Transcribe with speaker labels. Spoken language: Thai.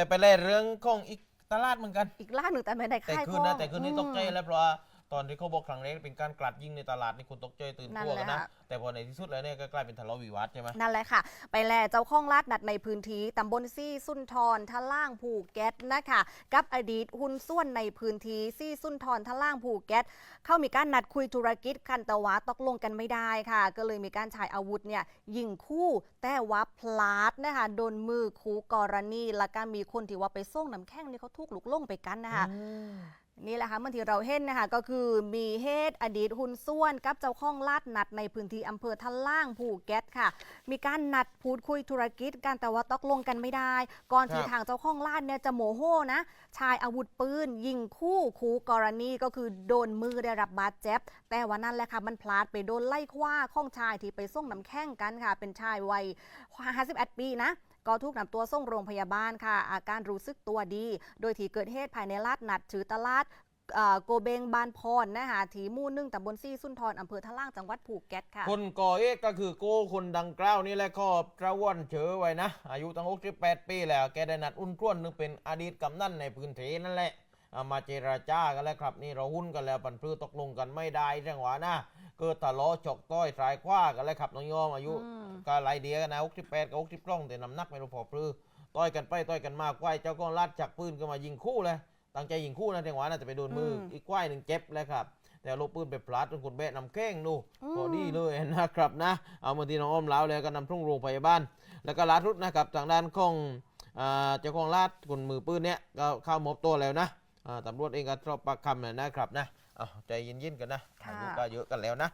Speaker 1: แต่ไปเล่นเรื่องของอีกตลาดเหมือนกัน
Speaker 2: อีกล่าหนึ่งแต่ไม่ได้
Speaker 1: แต่
Speaker 2: ค่าย
Speaker 1: คื
Speaker 2: ข้
Speaker 1: น
Speaker 2: อ
Speaker 1: นะแต่คืนนี้
Speaker 2: อืม
Speaker 1: ตกใจแล้วเพราะว่า ตอนที่เขาบอกครั้งแรกเป็นการกลัดยิงในตลาดนี่คุณตกใจตื่น
Speaker 2: นั่น
Speaker 1: กลัวกัน
Speaker 2: แหละ
Speaker 1: นะ
Speaker 2: ค่ะ
Speaker 1: แต่พอในที่สุดแล้วเนี่ยก็กลายเป็นทะเลาะวิวาทใช่ไหม
Speaker 2: นั่นแหละค่ะ ไปแลเจ้าข้องลาดนัดในพื้นที่ตำบลซี่สุนทรทะล่างผูแก๊สนะคะ กับอดีตหุ้นส่วนในพื้นที่ซี่สุนทรทะล่างผูแก๊สเข้ามีการนัดคุยธุรกิจกันแต่ว่าตกลงกันไม่ได้ค่ะ ก็เลยมีการใช้อาวุธเนี่ยยิงคู่แต่ว่าพลาดนะคะโดนมือคู่กรณีแล้วก็มีคนที่ว่าไปส่งน้ำแข็งนี่เขาทุกลุกลงไปกันนะคะ นี่แหละค่ะเมื่อที่เราเห็นนะคะก็คือมีเหตุอดีตหุ้นส่วนกับเจ้าของลาดนัดในพื้นที่อำเภอทันล่างภูเก็ตค่ะ มีการนัดพูดคุยธุรกิจกันแต่ว่าตกลงกันไม่ได้ ก่อนที่
Speaker 1: ครับ
Speaker 2: ทางเจ้าของลาดเนี่ยจะโมโหนะชายอาวุธปืน ยิงคู่คู่กรณีก็คือโดนมือได้รับบาดเจ็บ แต่วันนั้นแหละค่ะมันพลาดไปโดนไล่คว้าข้องชายที่ไปส่งน้ำแข้งกันค่ะ เป็นชายวัย51ปีนะ ก็ถูกนำตัวส่งโรงพยาบาลค่ะ อาการรู้สึกตัวดี โดยที่เกิดเหตุภายในลาดนัดถือตลาดโกเบงบานพรนะคะถีมู่นึ่งตำบลซี่สุนทรอำเภอทะล่างจังหวัดภูเก็ตค่ะ
Speaker 1: คนก่อเหตุก็คือโก้คนดังกล่าวนี่แหละก็กระว่อนเฉอไว้นะ อายุตั้ง68ปีแล้ว แกได้นัดอุ่นกล้วนนึงเป็นอดีตกำนันในพื้นที่นั่นแหละามาเจราจากันแล้วครับ นี่เราหุ้นกันแล้วปันพลือตกลงกันไม่ได้เรื่องหวานะ เกิดทะเลาะฉกต้อยสายคว้ากันแล้วครับน้องยอมอายุ
Speaker 2: อืม
Speaker 1: ก็ไล่เดียกันนะ68กับ60กล้องแต่น้ำหนักไม่รู้พอพลือต้อยกันไปต้อยกันมากไว้เจ้าก็ลัดจักปืนก็มายิงคู่เลยตั้งใจยิงคู่นะเรื่องหวานะแต่ไปโดนมือออีกควายหนึ่งเจ็บเลยครับแต่เอาลูกปืนไปพลาดจนคนแบะนำแข้งดูพอดีเลยนะครับนะ เอามาที่น้องอ้อมแล้วแล้วก็นำทุ่งโรงพยาบาลแล้วก็ลาดรุดนะครับทางด้านของอ่าเจ้าของลาดคนมือปืนเนี่ยก็เข้ามอบตัวแล้วนะอ่าตำรวจเองก็สอบปากคำนะนะครับนะเอาใจเย็นๆกันนะอายุก็เยอะกันแล้วนะ